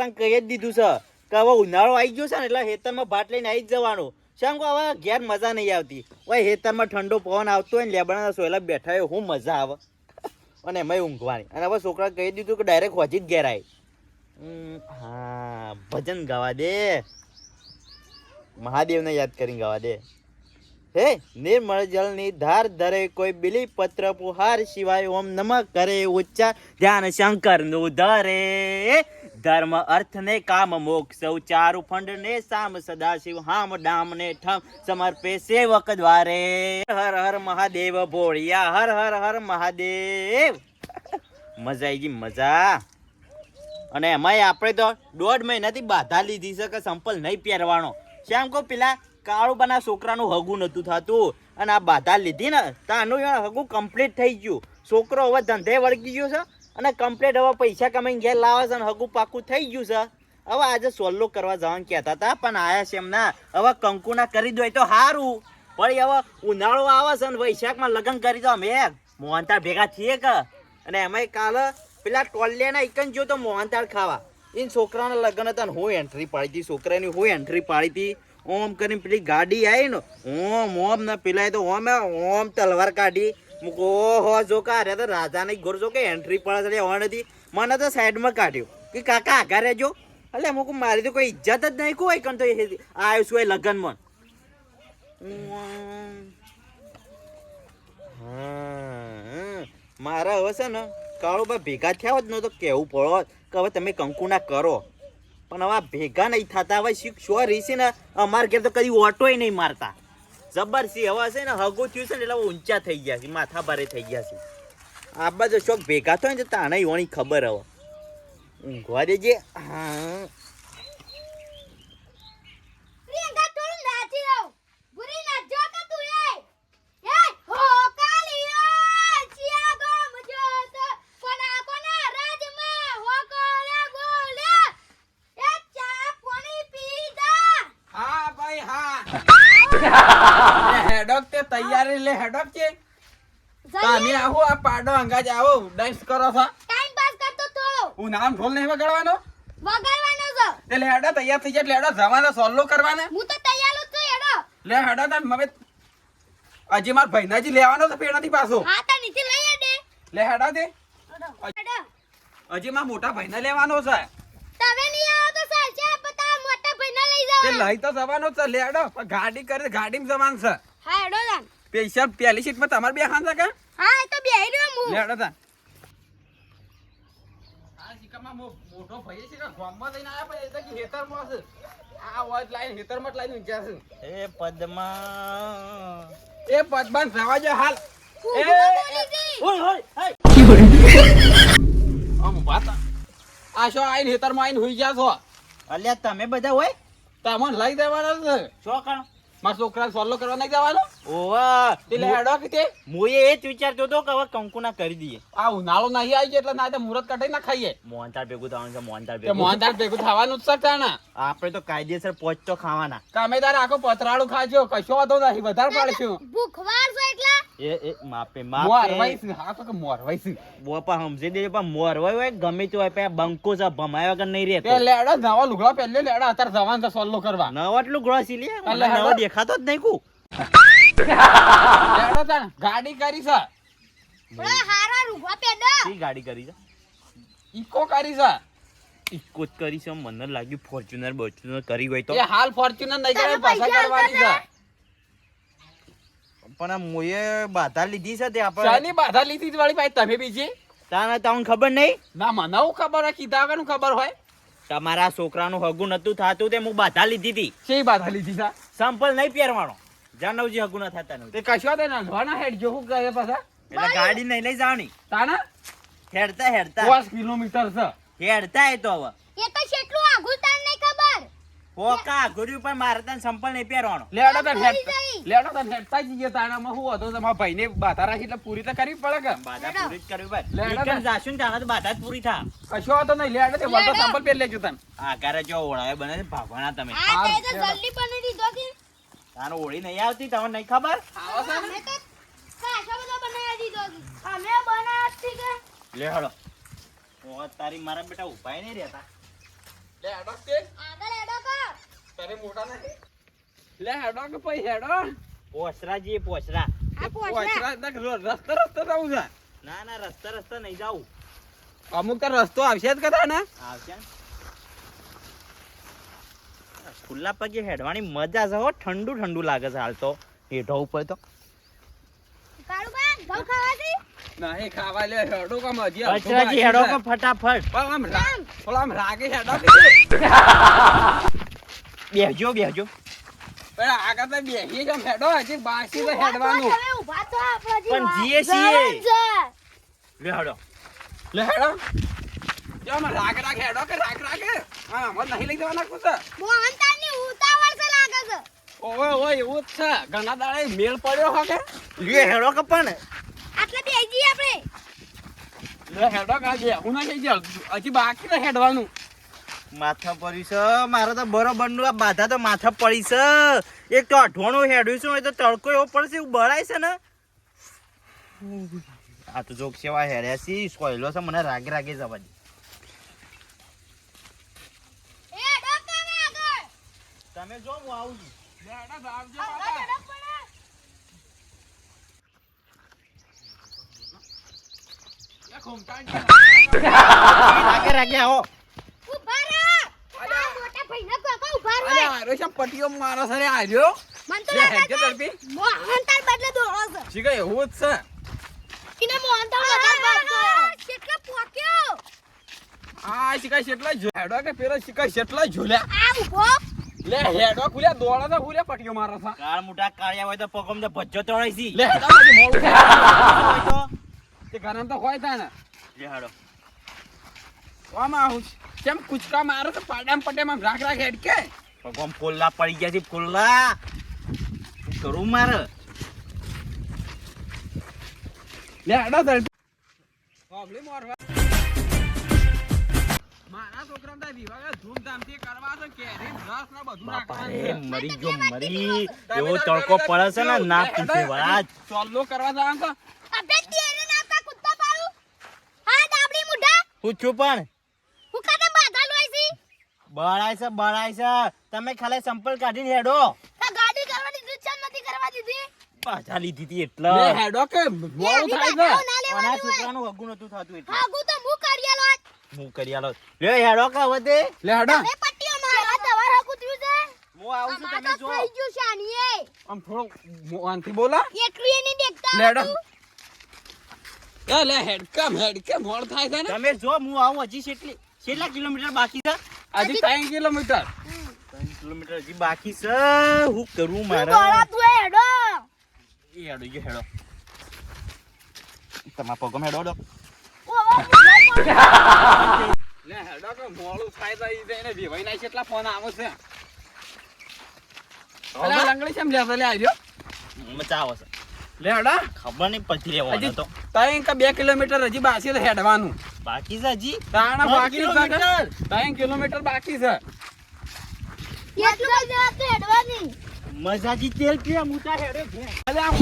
છોકરાને કહી જ દીધું છે. કે હવે ઉનાળો આવી ગયો છે ને એટલે હેતરમાં ભાત લઈને આવી જ જવાનું. શેમ કે હવે ઘેર મજા નહીં આવતી. ઓય હેતરમાં ઠંડો પવન આવતો હોય ને, લેબડાના સોયલા બેઠા હોય, હું મજા આવે. અને એમાંય ઊંઘવાની. અને હવે છોકરા કહી દીધું કે ડાયરેક્ટ હોજી જ ઘેર આવી હા, ભજન ગાવા દે. મહાદેવને યાદ કરીને ગાવા દે. હે? નિર્મળ જલની ધાર ધરે કોઈ બિલી પત્ર પુહાર સિવાય ઓમ નમઃ કરે ઉચ્ચાર ધ્યાન શંકરનું ધરે. ધર્મ અર્થ ને કામ મોક્ષ, ચારુ ફંડ ને સામ સદાશિવ, હામ ડામ ને ઠમ સમર્પે સેવક દ્વારે. હર હર મહાદેવ ભોળિયા, હર હર હર મહાદેવ. મજા આવી ગઈ, મજા. અને એમાંય આપણે તો દોઢ મહિનાથી બાધા લીધી છે કે સંપલ નહીં પહેરવાનો. શ્યામ કો પેલા કાળું બના છોકરાનું હગું નતું થતું. અને આ બાધા લીધી ને, તો આનું હગું કમ્પ્લીટ થઈ ગયું. છોકરો હવે ધંધે વળગી ગયો છે અને કમ્પ્લીટ હવે પૈસા કમાઈને ઘેર લાવે છે અને હગું પાકું થઈ ગયું છે. હવે આજે સોલ્લો કરવા જવાનું કહેતા હતા, પણ આયા છે એમના. હવે કંકુના કરી દો તો સારું વળી હવે ઉનાળો આવે છે અને વૈશાખમાં લગ્ન કરી દો અમે. મોહનતાળ ભેગા થઈએ કે? અને એમાંય કાલે પેલા ટોલિયાના જો તો મોહનતાળ ખાવા. એ છોકરાના લગ્ન હતા ને હું એન્ટ્રી પાડી હતી, છોકરાની હું એન્ટ્રી પાડી હતી. ઓમ કરીને પેલી ગાડી આવી ને, ઓમ ઓમ ને પેલા તો ઓમ ઓમ તલવાર કાઢી. મૂકો, ઓહો, જો કા અરે તો રાજા નહીં ઘોર જો કે એન્ટ્રી પડે છે ઓણ હતી. મને તો સાઈડમાં કાઢ્યો. કે કાકા આગા રહેજો. એટલે મૂકું, મારી તો કોઈ ઇજ્જત જ નહીં કોઈ કણ તો એ આવ્યું છું એ લગ્નમાં. મારા હવે છે ને, કાળુબા ભેગા થયા હોત ને તો કેવું પડો કે હવે તમે કંકુના કરો. પણ હવે ભેગા નહીં થતા, હવે શીખ છે ને, અમાર ઘેર તો કદી ઓટોય નહીં મારતા. જબરસી હવે છે ને, હગો થયું છે ને, એટલે ઊંચા થઈ ગયા છે, માથા ભારે થઈ ગયા છે. આ બાજુ શોખ ભેગા થાય ને, તો તાણે ઓણી ખબર હવે. ઊંઘવા દેજે. હા પ્રિયંકા થોડું નાચી રહો ભૂરી નાચજો કે તું એ એ હો કાલિયા ચિયા ગમ જોત કોના કોના રાજમાં હો કોલે બોલે એ ચા પાણી પીધા હા ભાઈ હા હેડક તે તૈયારી લે હેડક છે. તમે આવો આ પાડો અંગાજ આવો ડાન્સ કરો છો. ટાઈમ પાસ કરતો થોડો. હું નામ ઢોલ નહીં વગાડવાનો? વગાડવાનો છો. એટલે હેડો તૈયાર થઈ જાય હેડો જવાના સોલ્લો કરવાના. હું તો તૈયાર જ છું એડો લે હેડો તાન મમે હજી માર ભાઈનાજી લેવાનો છે પેણાથી પાછો. હા તા નીચે લઈ દે લે હેડો દે એડો હજી માર મોટા ભાઈને લેવાનો છે. તમે નહીં આવો તો ચાલશે બતા મોટા ભાઈને લઈ તે જાવ લઈ તો જવાનો છે લે હેડો ગાડી કરી ગાડીમાં જવાનું છે. હા એડો જાન પૈસા પહેલી સીટમાં તમારે બે ખાન છે હા એ તો બે રહ્યો હું. હેડો તાન. આ શિકામાં મો- મોટો ભાઈ છે કે ગામમાં લઈને આયા પણ એ તો કે હેતરમાં છે આ વાત લાઈન હેતરમાં જ લાઈન ઊંચા છે એ પદમા. એ પદમાન જવા જો હાલ. એ ઓય ઓય આમ વાત આ. શો આઈને હેતરમાં આઈને હોઈ ગયા છો? અલ્યા તમે બધા હોય? તમને લઈ દેવાના છે. શું કરો મારા છોકરા સોલ્લો કરવા નહીં જવાનો? ઓવા એટલે હેડો કે તે. એ જ વિચારતો હતો કે હવે કંકુના કરી દઈએ. આ ઉનાળો નહીં આવી ગયો એટલે ના તો મુહૂર્ત કાઢી ના ખાઈએ. મોહનતાળ ભેગું થવાનું છે મોહનતાળ ભેગું. મોહનદાર ભેગું થવાનું જ છે તાણા. આપણે તો કાયદેસર પોચ તો ખાવાના. તમે તારે આખો પતરાળું ખાજો કશો વાંધો નહીં વધારે પાડશું. ભૂખવાર છો એટલે એ એ માપે માપે. છે હા તો કે મોરવાઈ છે બોપા સમજી દેજો પણ મોરવાય હોય ગમે તે હોય પણ બંકો છે ભમાય વગર નહીં તે રહેતો લેડો નવા લુગડા પહેલે લેડો અત્યારે જવાનું છે સોલ્લો કરવા. નવ એટલું ગ્રોસી લે એટલે દેખાતો જ નહીં કુ. લેડો તાણ ગાડી કરી છે. હારા પેડો ગાડી કરી છે? ઈકો કરી છે. ઇકો જ કરી છે મને લાગ્યું ફોર્ચ્યુનર બોર્ચ્યુનર કરી હોય તો. એ હાલ ફોર્ચ્યુનર નહીં કરે પાછા પૈસા કરવાની છે. પણ આ મોએ બાધા લીધી છે તે આપણે શાની બાધા લીધી વાળી ભાઈ તમે બીજી તાને તમને ખબર નહીં? ના મને હું ખબર હોય કીધા વગર ખબર હોય. તમારા છોકરાનું હગું નતું થતું તે હું બાધા લીધી હતી. શી બાધા લીધી છે? સંપલ નહીં પહેરવાનો. જાનવજી હગું ના થતા નથી તે કશો તે નાંધવાના હેડ જો હું કહે પાછા? એટલે ગાડી નહીં લઈ જવાની. તાના? હેડતા હેડતા. દસ કિલોમીટર છે. હેડતા એ તો હવે. એ તો કેટલું આઘું તાર નહીં ખબર હોકા ગુરુ પણ મારે તને સંપલ નહીં પહેરવાનો. લેડો તને હેડ. લેડો તને હેડતા જઈએ તાણામાં. હું હતો તમારા ભાઈને બાધા રાખી એટલે પૂરી તો કરવી પડે કે? બાધા પૂરી જ કરવી ભાઈ લેડો. જાશું ને તાણે તો બાધા જ પૂરી થા. કશો હતો નહીં. લેડો તે વળતો સંપલ પહેર લેજો તને. આ કરે જો ઓળાવે બને છે ભાગવાના તમે. આ તે તો જલ્દી પણ દીધો કે તારો ઓળી નહીં આવતી તમને નહીં ખબર? આવો ને? તો કાશો બધો બનાવી દીધો અમે બનાવતી કે? લે હળો ઓ તારી મારા બેટા ઉપાય નહીં રહેતા. લે હેડો તે. આગળ તારે મોટા નહીં લે હેડો કે પછી હેડો? પોસરા જઈએ પોસરા. પોછડા રસ્તો રસ્તો જવું છે? ના ના રસ્તા રસ્તા નહીં જાવું. અમુક તો રસ્તો આવશે જ કદા ને? આવશે ખુલ્લા પગે હેડવાની મજા છે હો ઠંડુ ઠંડુ લાગે છે હાલ તો. હેઠો ઉપર તો. નહીં ખાવા લે હેડો કામ હજી અડધો હેડો. ફટાફટ? પણ આમ રા- આમ. રાગે હેડો. કે બેહજો બેહજો. પણ આગળ તો બેસી જ હેડો હજી બાકી તો હેડવાનું. તમે ઊભા તો આપણે પણ જીએ છીએ. લે હેડો. લે હેડો. જો આમ રાગ રાગ હેડો કે રાખ રાગે હા અમારે નહીં લઈ જવાના કુછ મોહનતાની ઉતાવળ છે લાગે છે. ઓવે ઓવે એવું જ છે. ઘણા દાડે મેળ પડ્યો હકે લે હેડો કે પણ. આટલે બેસી જઈએ આપણે. લે હેડો કાજે હું ના જઈ. હજી બાકી તો હેડવાનું. માથા પડી છે. મારે તો બરોબરનું આ બાધા તો માથા પડી છે. એક તો અઠવાણું હેડ્યું છું એ તો તડકો એવો પડશે એવું ભરાય છે ને? આ તો જોક સેવા હેડ્યા છે. સોયલો છે મને રાગે રાગે જવા દે એ ડોક્ટર ને આગળ. તમે જો હું આવું છું. રાગે રાગે આવો. ઊભા રહો. અલ્યા. આ મોટા ભાઈને કહો કે ઊભા રહો. અરે આર્યો છે પટીઓ મારો સરે આર્યો મને તો લાગે છે તરફી. મોહનતાળ બદલે દોડો છે. શીખે એવું જ છે. કેટલો પોક્યો. આ શીખાય કેટલા જો કે પેલો ઝૂલ્યા આ ઊભો. લે હેડો ખુલ્યા દોડા તો ખુલ્યા પટીઓ મારો છે કાળ મોટા કાળિયા હોય તો પગમ તો ભજ્જો તોડાય છે લે હેડો મોડું હોય તો તે ગરમ તો હોય ને લે હેડો આમાં આવું કેમ કુચકા મારો તો પાડામ પટેમ રાખ રાખ હેડ કે ભગવાન ફોલ્લા પડી ગયા છે ફોલ્લા કરું મારે લે હેડો તરફી. હોબળી મોરવા. મારા છોકરાને તો વિવાહ ધૂમધામથી કરવા છે કેરી રસ ને બધું બાપા રાખવાનું રે છે. મરી ગયો મરી એવો તડકો પડે છે ને ના પૂછે ચોલ્લો કરવા જવાનું છે. અબે તેરે નાકા કુત્તા પાડું. હા દાબડી મુઢા. હું પણ. બળાય છે બળાય છે. તમે ખાલી સંપલ કાઢીને હેડો. ગાડી કરવાની દીધી છે, નથી કરવા દીધી. પાછા લીધી હતી એટલે. હેડો કે મોડું થાય છે બાધાઓ આના છોકરાનું હગું નતું થતું એટલે. હગું તો હું કરી આલો હું કરી આલો. લે હેડો કે હવે તે. લે હેડો. તમે પટ્ટીઓ મારો. આ તમારે હાગું થયું છે? હું આવું છું તમે જો થઈ ગયું શાનીએ. આમ થોડો મોનથી બોલા. એકલી એ દેખતા લે હેડો. લે હેડકમ હેડકે મોડ થાય છે ને? તમે જો હું આવું હજી કેટલી કેટલા કિલોમીટર બાકી છે. હજી ત્રણ કિલોમીટર. ત્રણ કિલોમીટર હજી બાકી છે. હું કરું મારે? તું હેડો. એ હેડો એ હેડો. તમારા પગમ હેડો હેડો. ઓ, ઓ, ઓ, લે હેડો કે મોડું થાય તો ઈ એને વિવાઈ ના કેટલા ફોન આવે છે. અલે લંગડી કેમ લેતો? લે આવ્યો મજા આવે છે. લે હેડો. ખબર નહીં પછી તો. ત્રણ કે બે કિલોમીટર હજી બાસી છે હેડવાનું. બાકી છે જી તાણા બાકી છે કિલોમીટર. કે? ત્રણ કિલોમીટર બાકી છે કેટલું જ જવાતું હેડવાની. મજાજી તેલ પીવા મુતા હેડે. અલે આ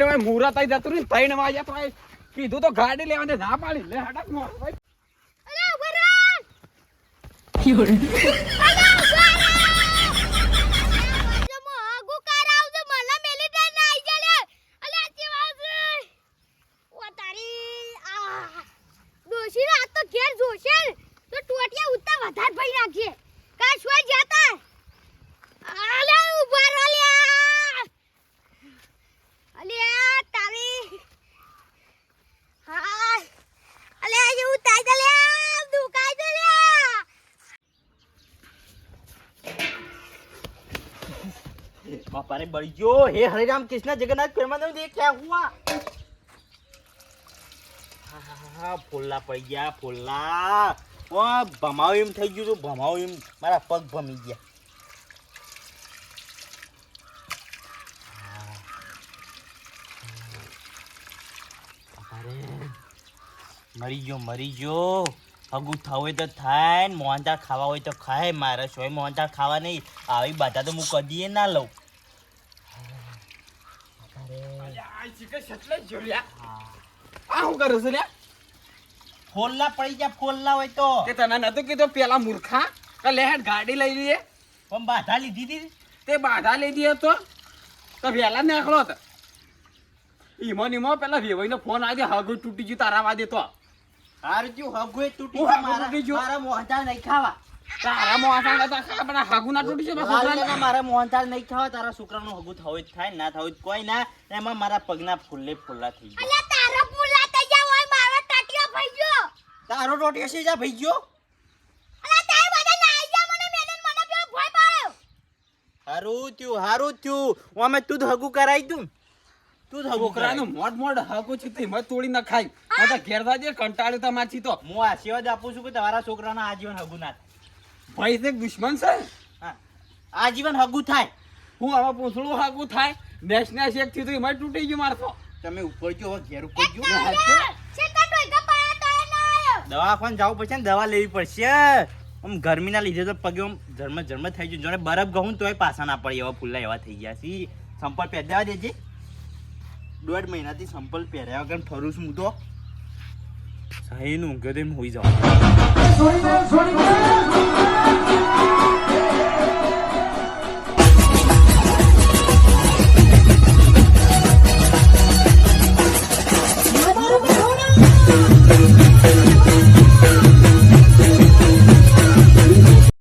માં મુહૂર્ત આઈ જતું ને ત્રણ વાગ્યા તો આઈ. કીધું તો ગાડી લેવાની ના પાડી. લે હડક મોડ ભાઈ અલે, ઊભો રહો. અલે, ઊભો રહો. જો મો આગુ કરાવજો, મને મેલી દે ને આઈ જા લે. અલે, આ ચેવા છે? ઓ તારી, આ. ડોશીને આ તો ઘેર જોશે ને, તો ટોટિયા ઉત્તા વધારે ભરી નાખીએ. કાં શું જતા? અલે, ઊભા રહો લ્યા. અલે, તારી. હા. અલે, એવું થાય છે લ્યા. દુખાય છે લ્યા. બાપા રે બળી ગયો હે હરે રામ કૃષ્ણ જગન્નાથ પ્રેમાનંદ ये क्या हुआ હા, હા, હા, હા, ફોલ્લા પડી ગયા ફોલ્લા ઓ ભમાવ એમ થઈ ગયું તું ભમાવ એમ મારા પગ ભમી ગયા હા. બાપા રે, મરી ગયો મરી ગયો હગું થવું હોય તો થાય ને મોહનથાળ ખાવા હોય તો ખાય મારે સોય મોહનથાળ ખાવા નહીં આવી બધા તો હું કદીએ ના લઉં આ જ જો શું કરે છે લ્યા? ફોલ્લા પડી ગયા ફોલ્લા હોય તો. તે તને નતું કીધું પેલા મૂર્ખા? કે લે ગાડી લઈ લઈએ. પણ બાધા લીધી હતી? તે બાધા લીધી હતો. તો વહેલા નીકળો તો. ઈમો નીમો પેલા વેવાઈનો ફોન આજે હગુ તૂટી ગયું તારા વાદે તો. હાર થયું હગું તૂટી હું મારા? મારા નહીં ખાવા તારા ના તૂટી છે તો મારા મોહનથાળ નહીં ખાવા તારા છોકરાનું હગું થવું જ થાય ના થવું કોઈ ના. એમાં મારા પગના ફૂલે ફૂલ્લા થઈ ગયા. તારો પુલા થઈ ગયા હોય મારો ટાટિયો ભાઈ ગયો. તારો રોટિયો છે જા ભાઈ ગયો. અલ્યા તારે બધા નાઈ જા મને મેને મને પેલો ભય પાડ્યો. હારું થયું હારું થયું. અમે તું જ હગું કરાઈ તું તું છોકરાનું મોટ મોડ હગું છે તે હિંમત તોડી ન ખાય આ તો ઘેર થાજે કંટાળ્યો તમારથી તો. હું આશીર્વાદ આપું છું કે તમારા છોકરાના આજીવન હગુ ના થાય. ભાઈ તે દુશ્મન છે? હા. આજીવન હગું થાય. હું હવે પૂછડું હગું થાય? નેશ નેશ એક થી તો એમાં તૂટી ગયું મારતો તમે ઉપર જો ઘેર ઉપર જો. દવાખાને જવું પડશે ને દવા લેવી પડશે. આમ ગરમીના લીધે તો પગે આમ ઝરમ ઝરમ થઈ ગયું. જોડે બરફ ગહું તોય પાછા ના પડે એવા ફૂલા એવા થઈ ગયા છે. સંપલ પહેરવા દેજે. દોઢ મહિનાથી સંપલ પહેર્યા વગર ફરું છું હું તો. સહીનું ઊંઘ્યો તો એમ હોઈ જાઉં